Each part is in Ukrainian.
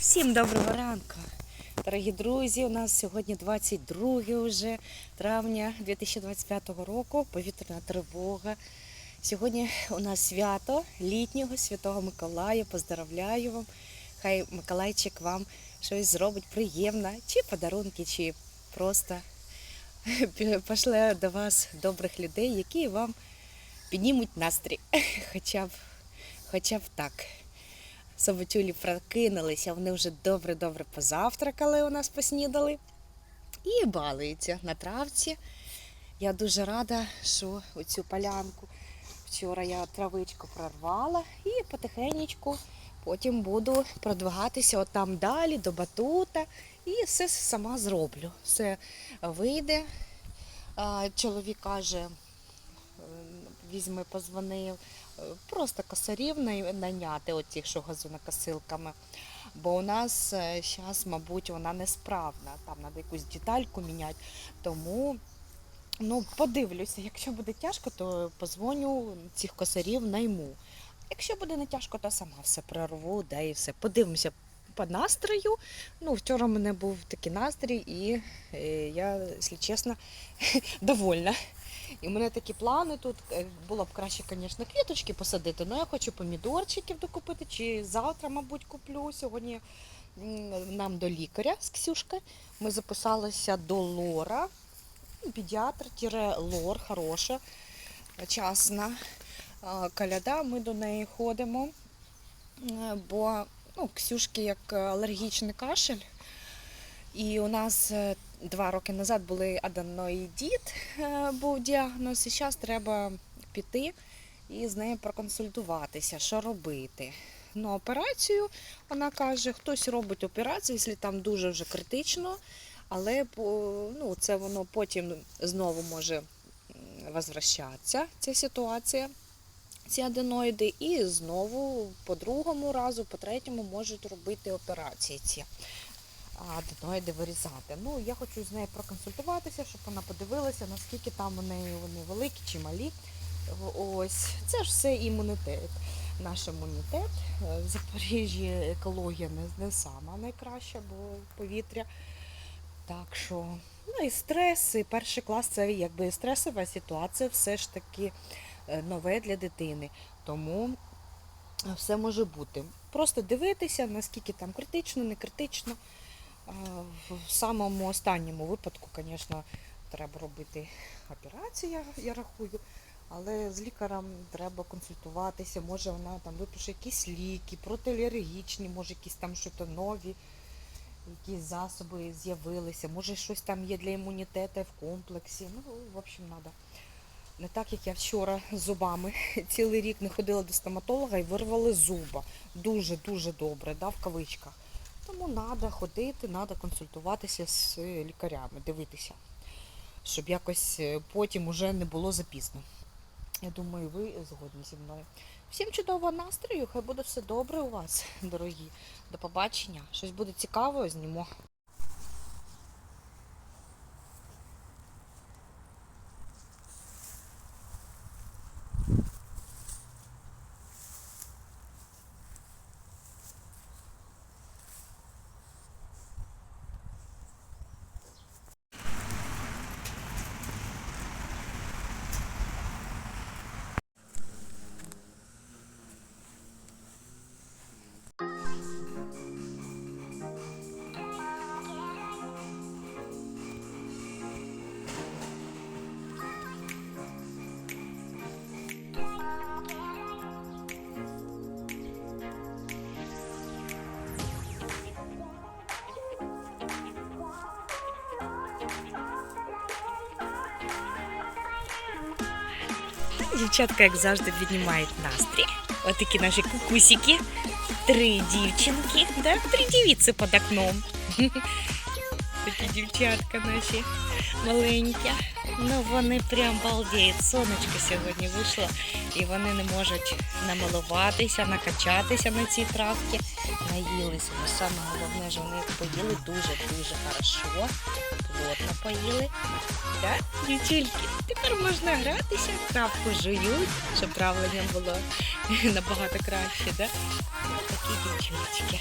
Всім доброго ранку, дорогі друзі. У нас сьогодні 22 вже травня 2025 року. Повітряна тривога. Сьогодні у нас свято літнього Святого Миколая. Поздравляю вам. Хай Миколайчик вам щось зробить приємне, чи подарунки, чи просто пошле до вас добрих людей, які вам піднімуть настрій. Хоча б, хоча б так. Собачулі прокинулися, вони вже добре-добре позавтракали, у нас поснідали і балуються на травці. Я дуже рада, що оцю полянку вчора я травичку прорвала і потихеньку потім буду продвигатися от там далі до батута і все сама зроблю. Все вийде. Чоловік каже, візьми, позвонив, просто косарів найняти, от тих, що газонокосилками. Бо у нас зараз, мабуть, вона несправна, там треба якусь детальку міняти. Тому ну, подивлюся, якщо буде тяжко, то позвоню цих косарів найму. Якщо буде не тяжко, то сама все прорву, да і все. Подивимося по настрою. Ну, вчора в мене був такий настрій, і е, я, якщо чесно, довольна. І в мене такі плани тут. Е, Було б краще, звісно, квіточки посадити, але я хочу помідорчиків докупити, чи завтра, мабуть, куплю. Сьогодні нам до лікаря з Ксюшкою. Ми записалися до Лора, Педіатр лор хороша, часна а, коляда. Ми до неї ходимо, е, бо ну, Ксюшки як алергічний кашель. І у нас е, два роки назад були аденоїдіт, е, був діагноз, і зараз треба піти і з нею проконсультуватися, що робити. Ну, операцію, вона каже, хтось робить операцію, якщо там дуже вже критично, але ну, це воно потім знову може возвращатися, ця ситуація, ці аденоїди, і знову по другому разу, по третьому можуть робити операції ці а, аденоїди вирізати. Ну, я хочу з нею проконсультуватися, щоб вона подивилася, наскільки там у неї вони великі чи малі. Ось, це ж все імунітет. Наш імунітет. Е, В Запоріжжі екологія не, не сама найкраща, бо повітря. Так що, ну і стрес, і перший клас це якби стресова ситуація, все ж таки е, нове для дитини. Тому все може бути. Просто дивитися, наскільки там критично, не критично. В самому останньому випадку, звісно, треба робити операцію, я рахую, але з лікарем треба консультуватися. Може вона там випише якісь ліки, протиалергічні, може якісь там щось нові, якісь засоби з'явилися, може щось там є для імунітету в комплексі. Ну, в общем, треба. Не так, як я вчора з зубами цілий рік не ходила до стоматолога і вирвали зуба. Дуже-дуже добре, да, в кавичках. Тому треба ходити, треба консультуватися з лікарями, дивитися, щоб якось е, потім уже не було запізно. Я думаю, ви згодні зі мною. Всім чудового настрою, хай буде все добре у вас, дорогі. До побачення. Щось буде цікаве, знімо. Дівчатка, як завжди, піднімають настрій. Отакі такі наші кукусики. Три дівчинки, да? три дівіці під окном. Такі дівчатка наші маленькі. Ну вони прям балдіють. Сонечко сьогодні вийшло, і вони не можуть намилуватися, накачатися на цій травці. Наїлися. Ну, саме головне, що вони поїли дуже-дуже хорошо. Плотно поїли. Так, дівчульки, тепер можна гратися, травку жують, щоб травлення було набагато краще, да? Такі дівчулечки.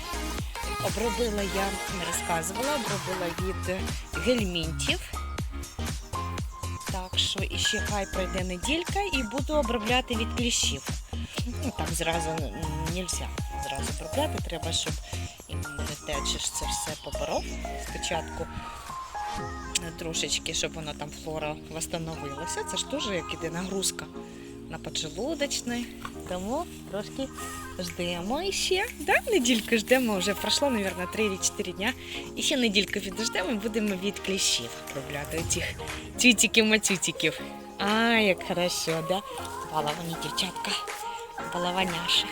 Обробила я, не розказувала, обробила від гельмінтів. Так що іще хай пройде неділька і буду обробляти від кліщів. Ну, так зразу н- нельзя зразу обробляти, треба, щоб імунітет це все поборов спочатку. Трошечки, щоб воно там флора восстановилася. Це ж теж як іде нагрузка на поджелудочний. Тому трошки ждемо іще. Да? Недільку ждемо, вже пройшло, мабуть, 3-4 дня. І ще недільку підождемо і будемо від кліщів обробляти цих тютиків-матютиків. А, як хорошо, да? Баловані дівчатка, балаваняші.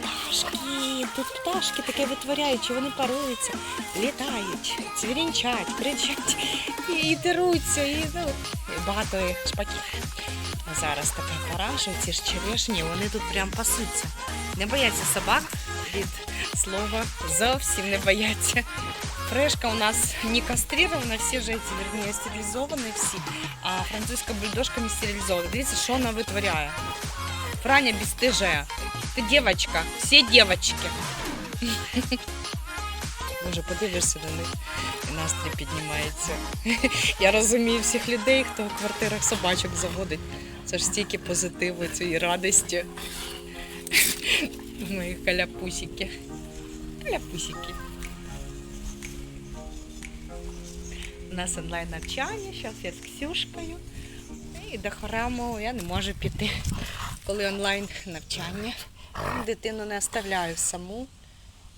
Пташки, тут пташки таке витворяють, вони паруються, літають, цвірінчать, кричать і деруться, і ну, багато шпаків. Зараз така пора, що ці ж черешні, вони тут прям пасуться. Не бояться собак від слова, зовсім не бояться. Фрешка у нас не кастрирована, всі ж ці, верніше, стерилізовані всі, а французька бульдожка не стерилізована. Дивіться, що вона витворяє. Франя бесстыжая. Ти дівчинка, всі дівчатки. Може, подивишся на них і настрій піднімається. Я розумію всіх людей, хто в квартирах собачок заводить. Це ж стільки позитиву, цієї радості. Мої каляпусики. Каляпусики. У нас онлайн навчання, зараз я з Ксюшкою. І до храму я не можу піти, коли онлайн навчання. Дитину не оставляю саму.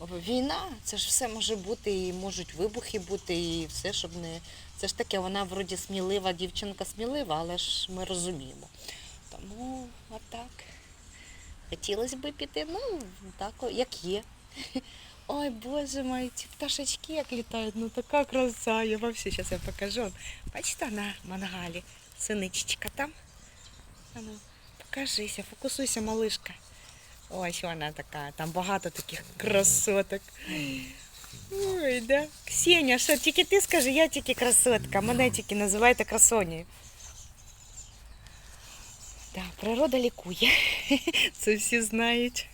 Війна, це ж все може бути, і можуть вибухи бути, і все, щоб не. Це ж таке, вона вроді смілива, дівчинка смілива, але ж ми розуміємо. Тому отак. Хотілося б піти, ну, так, як є. Ой, боже мой, ці пташечки як літають, ну така краса. Я вам все зараз покажу. Бачите, на мангалі синичечка там. Ну, покажися, фокусуйся, малишка. Ось вона така, там багато таких красоток. Ой, да. Ксеня, що тільки ти скажи, я тільки красотка. Мене тільки називайте красонею. Так, природа лікує. Це всі знають.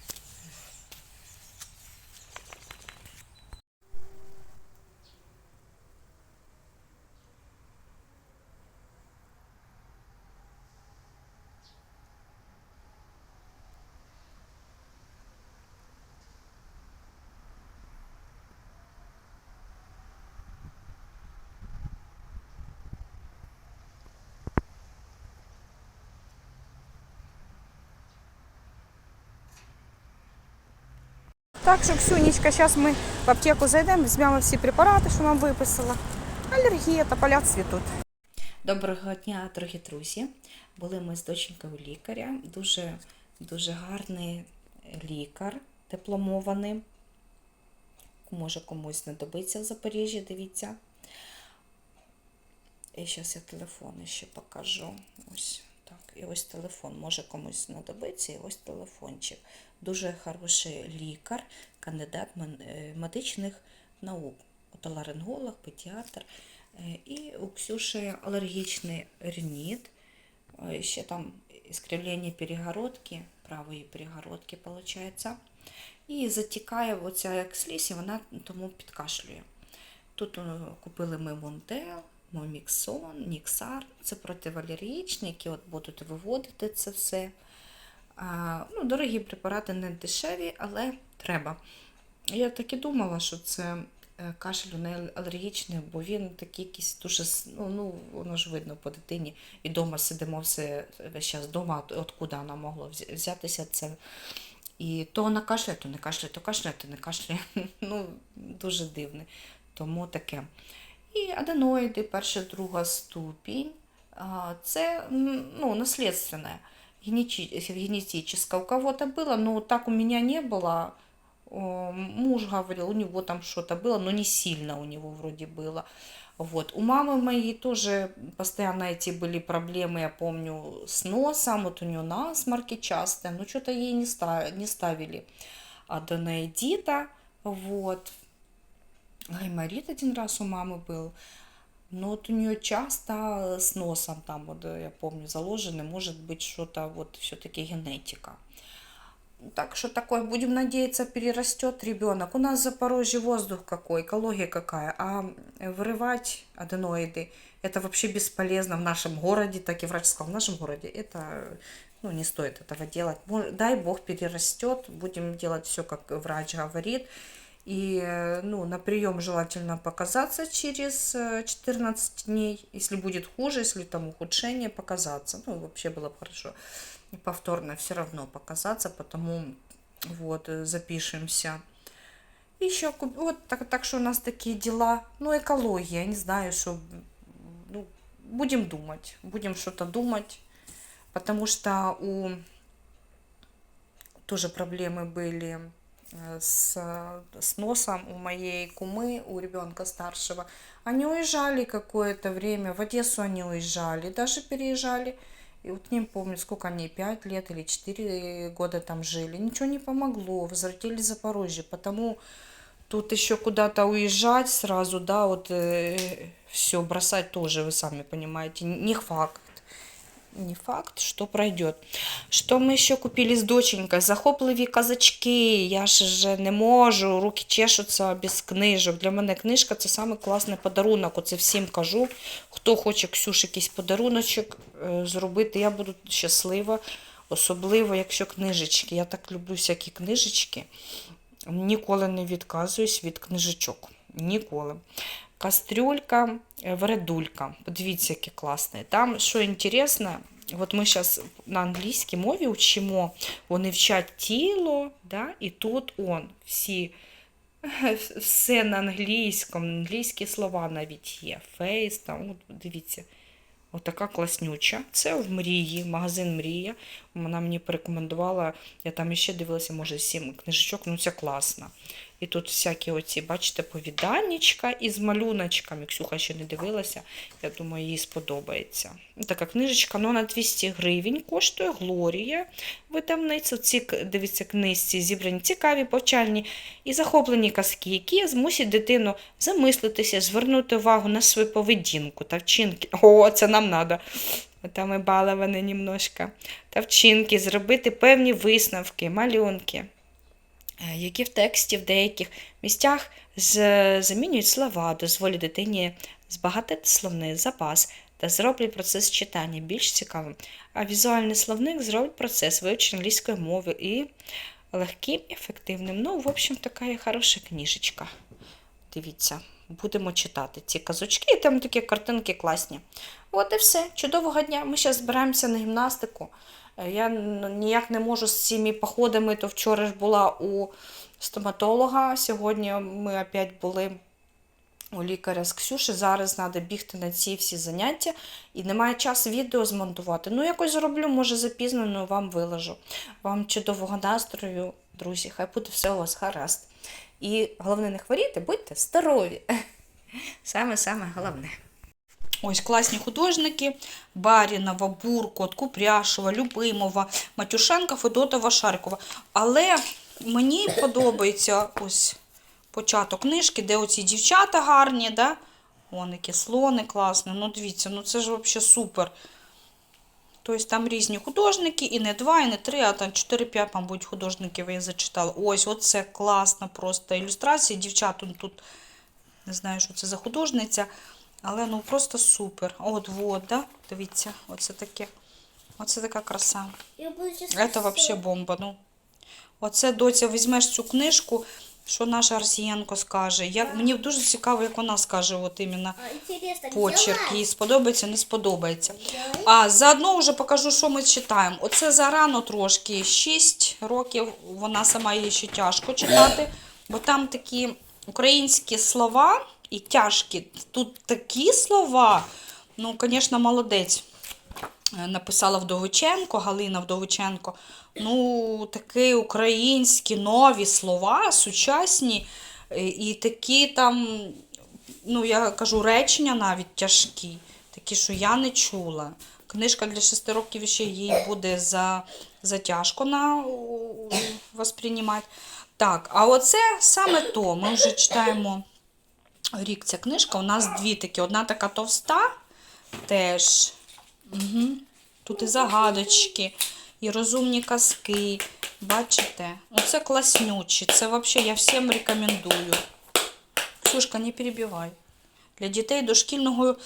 Так що, Ксюнечка, зараз ми в аптеку зайдемо, візьмемо всі препарати, що нам виписала. Алергія та поля цвітуть. Доброго дня, дорогі друзі. Були ми з доченькою лікаря. Дуже, дуже гарний лікар, дипломований. Може комусь знадобиться в Запоріжжі, дивіться. І зараз я телефон ще покажу. Ось так. І ось телефон. Може комусь знадобиться, і ось телефончик. Дуже хороший лікар, кандидат е, медичних наук. Отоларинголог, педіатр. Е, І у Ксюші алергічний рініт. Е, Ще там іскривлення перегородки, правої перегородки, виходить. І затікає оця як слізь, і вона тому підкашлює. Тут купили ми Мондел, Моміксон, Ніксар. Це противалергічні, які от будуть виводити це все. А, ну, дорогі препарати не дешеві, але треба. Я так і думала, що це е, кашель не алергічний, бо він такий якийсь дуже, ну, ну воно ж видно по дитині. І вдома сидимо все весь час вдома, от, откуда воно могло взятися це. І то вона кашляє, то не кашляє, то кашляє, то не кашляє. Ну, дуже дивне. Тому таке. І аденоїди, перша, друга ступінь. А, Це м, ну, наследственное. Генетическое генетическое. У кого-то было, но так у меня не было. О, Муж говорил, у него там что-то было, но не сильно у него вроде было. Вот. У мамы моей тоже постоянно эти были проблемы, я помню, с носом. Вот у нее насморки частые, но что-то ей не, ста- не ставили аденоидита. Вот. Гайморит один раз у мамы был. Но вот у нее часто с носом там, вот, э, я помню, заложены, может быть, что-то вот все-таки генетика. Так что такое, будем надеяться, перерастет ребенок. У нас в Запорожье воздух какой, экология какая. А вырывать аденоиды, это вообще бесполезно в нашем городе, так и врач сказал, в нашем городе это ну, не стоит этого делать. Дай бог перерастет, будем делать все, как врач говорит. И э, ну, на прием желательно показаться через э, 14 дней. Если будет хуже, если там ухудшение, показаться. Ну, вообще было бы хорошо. И повторно все равно показаться, потому вот э, запишемся. Еще вот так, так что у нас такие дела. Ну, экология, не знаю, что ну, будем думать, будем что-то думать, потому что у тоже проблемы были э, с, с носом у моей кумы, у ребенка старшего. Они уезжали какое-то время, в Одессу они уезжали, даже переезжали. И вот не помню, сколько они, 5 лет или 4 года там жили. Ничего не помогло, возвратились в Запорожье. Потому тут еще куда-то уезжать сразу, да, вот все бросать тоже, вы сами понимаете, не факт. Не факт, що пройдет. Що ми ще купили з доченькою? Захопливі казачки. Я ж же не можу, руки чешуться без книжок. Для мене книжка це класний подарунок. Оце всім кажу. Хто хоче Ксюш якийсь подаруночок е, зробити, я буду щаслива. Особливо, якщо книжечки. Я так люблю всякі книжечки. Ніколи не відказуюсь від книжечок. Ніколи. Кастрюлька, е, вредулька. Подивіться, яке класне. Там, що інтересно, от ми зараз на англійській мові вчимо, вони вчать тіло, да, і тут он, всі, все на англійському, англійські слова навіть є. Фейс, там, от, дивіться. Отака класнюча. Це в мрії, магазин Мрія. Вона мені порекомендувала, я там іще дивилася, може, сім книжечок, ну це класно. І тут всякі оці, бачите, повіданнячка із малюночками. Ксюха ще не дивилася, я думаю, їй сподобається. Така книжечка, ну, на 200 гривень коштує Глорія. Видавництво. Ці, дивіться, книжці зібрані цікаві, повчальні і захоплені казки, які змусять дитину замислитися, звернути увагу на свою поведінку та вчинки. О, це нам треба. Там ми баловані немножко. Та вчинки, зробити певні висновки, малюнки які в тексті в деяких місцях замінюють слова, дозволять дитині збагатити словний запас та зроблять процес читання більш цікавим. А візуальний словник зробить процес вивчення англійської мови і легким ефективним. Ну, в общем, така є хороша книжечка. Дивіться, будемо читати ці казочки, і там такі картинки класні. От і все. Чудового дня. Ми зараз збираємося на гімнастику. Е, Я ніяк не можу з цими походами, то вчора ж була у стоматолога, сьогодні ми опять були у лікаря з Ксюші. Зараз треба бігти на ці всі заняття і немає часу відео змонтувати. Ну, якось зроблю, може запізнено вам виложу. Вам чудового настрою, друзі, хай буде все у вас гаразд. І головне, не хворійте, будьте здорові. Саме-саме головне. Ось класні художники: Барінова, Буркот, Купряшова, Любимова, Матюшенка, Федотова, Шаркова. Але мені подобається ось початок книжки, де оці дівчата гарні, да? Вон які слони класні. Ну, дивіться, ну це ж взагалі супер. Тобто там різні художники, і не два, і не три, а там 4-5, мабуть, художників я зачитала. Ось, оце класна просто ілюстрація. Дівчат тут не знаю, що це за художниця, але ну просто супер. От, вот, да? Дивіться, оце таке. Оце така краса. Це взагалі бомба. Ну. Оце доця, візьмеш цю книжку, що наша Арсієнко скаже. Я, мені дуже цікаво, як вона скаже, от іменно почерк. Їй сподобається, не сподобається. А заодно вже покажу, що ми читаємо. Оце зарано трошки. 6 років вона сама її ще тяжко читати, бо там такі українські слова і тяжкі. Тут такі слова. Ну, звісно, молодець. Е, Написала Вдовиченко, Галина Вдовиченко. Ну, такі українські нові слова, сучасні, е, і такі там, ну, я кажу, речення навіть тяжкі, такі, що я не чула. Книжка для 6 років ще їй буде за, за тяжко на восприймати. Так, а оце саме то. Ми вже читаємо рік ця книжка. У нас дві такі. Одна така товста теж. Угу. Тут і загадочки, і розумні казки. Бачите? Оце класнючі. Це взагалі я всім рекомендую. Ксюшка, не перебивай. Для дітей дошкільного е,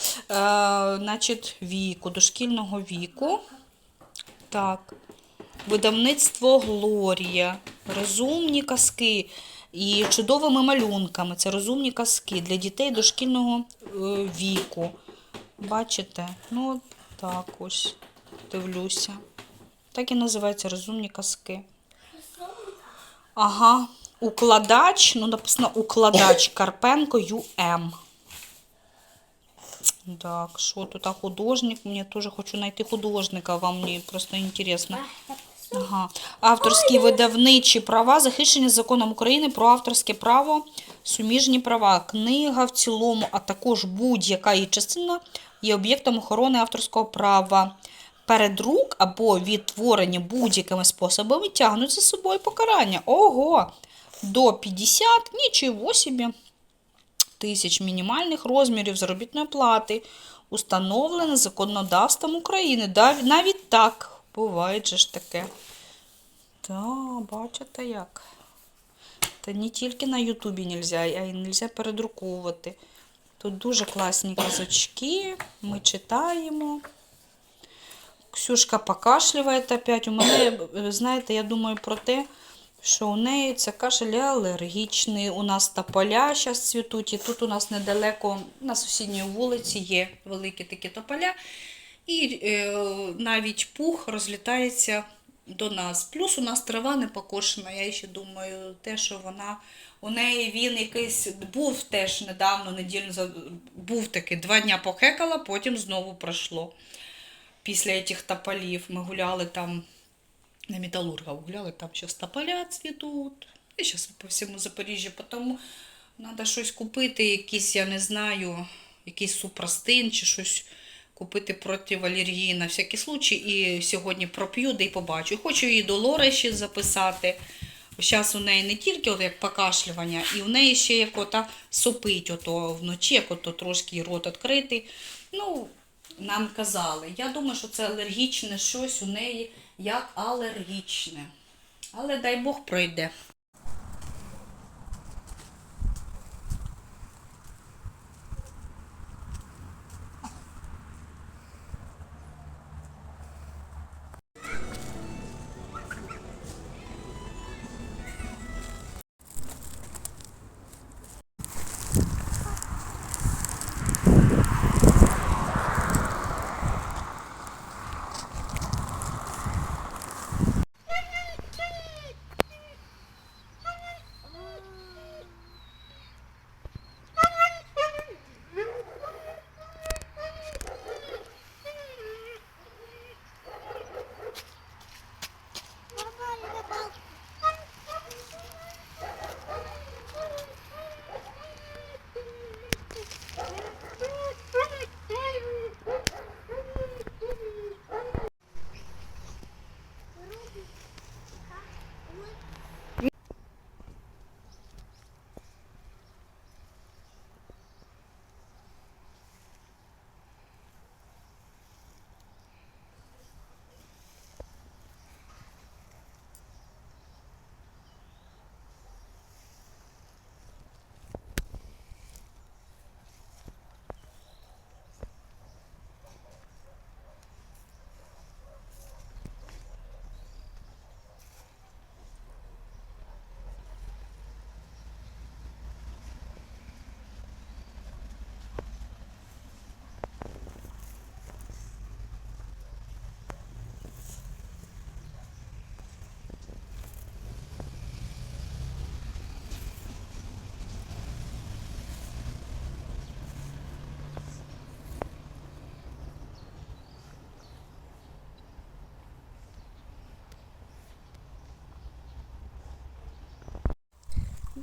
значить, віку, дошкільного віку. Так. Видавництво Глорія. Розумні казки і чудовими малюнками. Це розумні казки для дітей дошкільного е, віку. Бачите? Ну, так ось. Дивлюся. Так і називаються розумні казки. Ага. Укладач, ну написано укладач Карпенко ЮМ. Так, що тут а художник? Мені теж хочу знайти художника, вам мені просто інтересно. Ага. Авторські видавничі права, захищені законом України про авторське право, суміжні права. Книга в цілому, а також будь-яка її частина є об'єктом охорони авторського права. Передрук або відтворення будь-якими способами тягнуть за собою покарання. Ого! До 50, нічого собі тисяч мінімальних розмірів заробітної плати, установлене законодавством України. Навіть так буває же ж таке. Та, бачите як. Та не тільки на Ютубі нельзя, а й нельзя передруковувати. Тут дуже класні казочки, ми читаємо. Ксюшка покашлює опять. У мене, знаєте, я думаю про те, що у неї це кашель алергічний. У нас тополя зараз цвітуть, і тут у нас недалеко на сусідній вулиці є великі такі тополя. І е, навіть пух розлітається до нас. Плюс у нас трава не покошена. Я ще думаю, те, що вона у неї він якийсь був теж недавно, недільно був такий два дня похекала, потім знову пройшло. Після цих тополів ми гуляли там на Металлурга гуляли, там сейчас тополя цвітуть. І зараз по всьому Запоріжжю. Тому треба щось купити, якийсь, я не знаю, якийсь супрастин чи щось купити проти алергії на всякий случай. І сьогодні проп'ю, да й побачу. Хочу її до Лори ще записати. Зараз у неї не тільки от як покашлювання, і у неї ще як ота сопить ото вночі, як ото трошки рот відкритий. Ну, нам казали. Я думаю, що це алергічне щось у неї як алергічне. Але дай Бог пройде.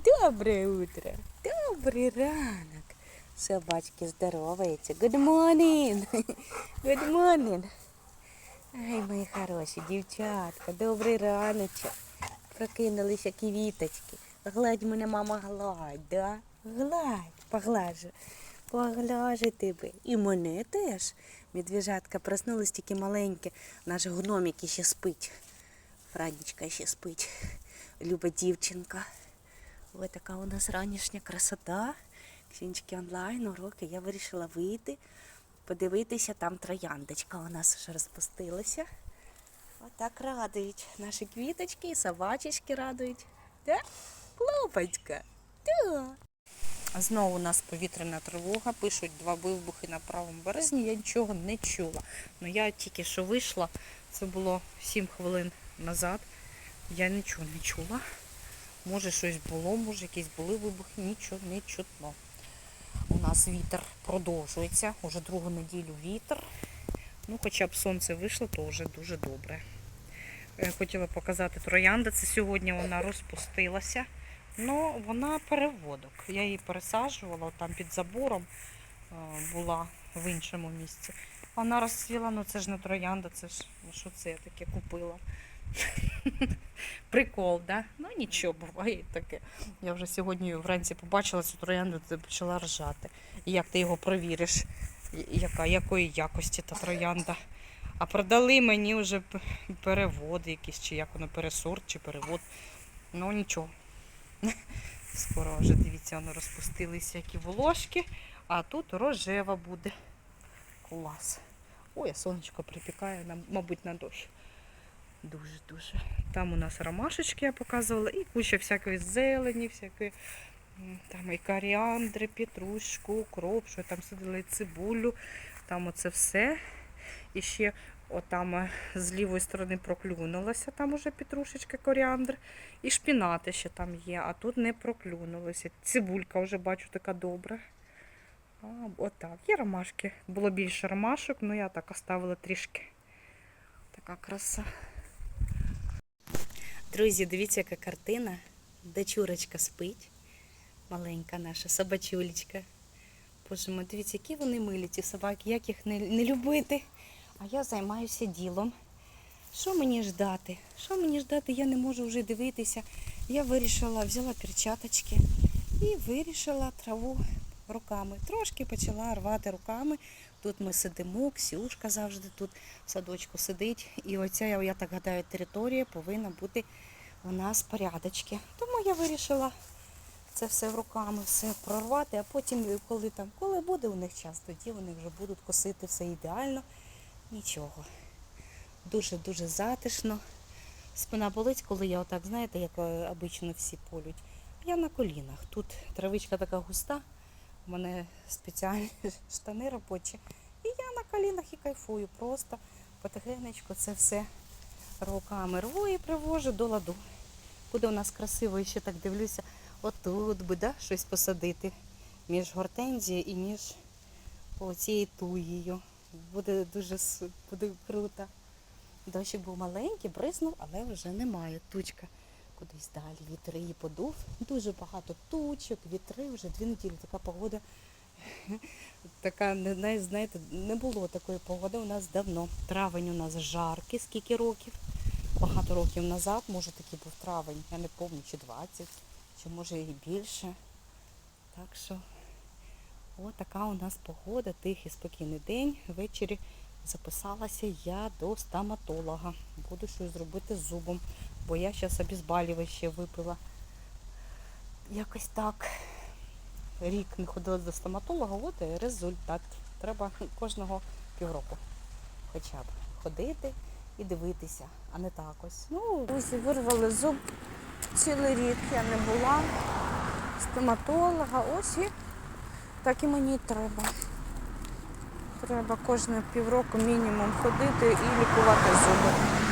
Доброе утро, добрий ранок. Собачки здороваються. Good morning. Good morning. Ай, мої хороші дівчатка, добрий раночок. Прокинулися квіточки. Гладь мене, мама, гладь, да? Гладь, поглажу. погляжете ви. І мене теж. Медвіжатка проснулась тільки маленьке. Наш гномик ще спить. Франічка ще спить. Люба дівчинка. Ось така у нас ранішня красота. Ксінчики онлайн, уроки. Я вирішила вийти, подивитися, там трояндочка у нас вже розпустилася. Отак радують. Наші квіточки і собачечки радують. Да? Клопочка. Да. Знову у нас повітряна тривога, пишуть два вибухи на правому березні. Я нічого не чула. Ну я тільки що вийшла, це було 7 хвилин назад. Я нічого не чула. Може щось було, може якісь були вибухи, нічого не чутно. У нас вітер продовжується, уже другу неділю вітер. Ну, хоча б сонце вийшло, то вже дуже добре. Е, Хотіла показати троянда. Це сьогодні вона розпустилася. Ну, вона переводок. Я її пересаджувала там під забором е, була в іншому місці. Вона розцвіла, ну це ж не троянда, це ж ну, що це я таке купила. Прикол, да? Ну нічого, буває таке. Я вже сьогодні вранці побачила цю троянду, почала ржати. І як ти його провіриш, яка, якої якості та троянда. А продали мені вже переводи якісь, чи як воно, пересорт, чи перевод. Ну нічого. Скоро вже дивіться, воно розпустилися які волошки, а тут рожева буде. Клас. Ой, сонечко припікає, мабуть, на дощ. Дуже-дуже. Там у нас ромашечки я показувала, і куча всякої зелені, всякої. Там і коріандри, петрушку, укроп, що там сиділи і цибулю, там оце все. І ще отам е, з лівої сторони проклюнулося, там уже петрушечка, коріандр. І шпінати ще там є, а тут не проклюнулося. Цибулька вже бачу така добра. Отак. Є ромашки. Було більше ромашок, але я так оставила трішки. Така краса. Друзі, дивіться, яка картина. Дочурочка спить. Маленька наша собачулечка. Боже мой, дивіться, які вони милі, ці собаки, як їх не, не любити. А я займаюся ділом. Що мені ждати? Що мені ждати? Я не можу вже дивитися. Я вирішила, взяла перчаточки і вирішила траву руками. Трошки почала рвати руками. Тут ми сидимо, Ксюшка завжди тут в садочку сидить. І оця, я, так гадаю, територія повинна бути у нас порядочки. Тому я вирішила це все руками все прорвати, а потім, коли там, коли буде у них час, тоді вони вже будуть косити все ідеально. Нічого. Дуже-дуже затишно. Спина болить, коли я отак, знаєте, як е, обично всі полють. Я на колінах. Тут травичка така густа, у мене спеціальні штани робочі. І я на колінах і кайфую. Просто потихенечку це все руками рву і привожу до ладу. Буде у нас красиво, і ще так дивлюся, отут би да, щось посадити між гортензією і між оцією туєю. Буде дуже буде круто. Дощик був маленький, бризнув, але вже немає. Тучка кудись далі. Вітер її подув. Дуже багато тучок, вітри, вже дві неділі така погода. Така, не знаєте, не було такої погоди у нас давно. Травень у нас жаркий, скільки років. Багато років назад, може такий був травень, я не пам'ятаю, чи 20, чи може і більше. Так що така у нас погода, тихий, спокійний день. Ввечері записалася я до стоматолога. Буду щось зробити з зубом, бо я зараз обезболююче випила. Якось так. Рік не ходила до стоматолога, от і результат. Треба кожного півроку хоча б ходити і дивитися, а не так ось. Ну, друзі, вирвали зуб цілий рік, я не була. Стоматолога, ось і так і мені треба. Треба кожне півроку мінімум ходити і лікувати зуби.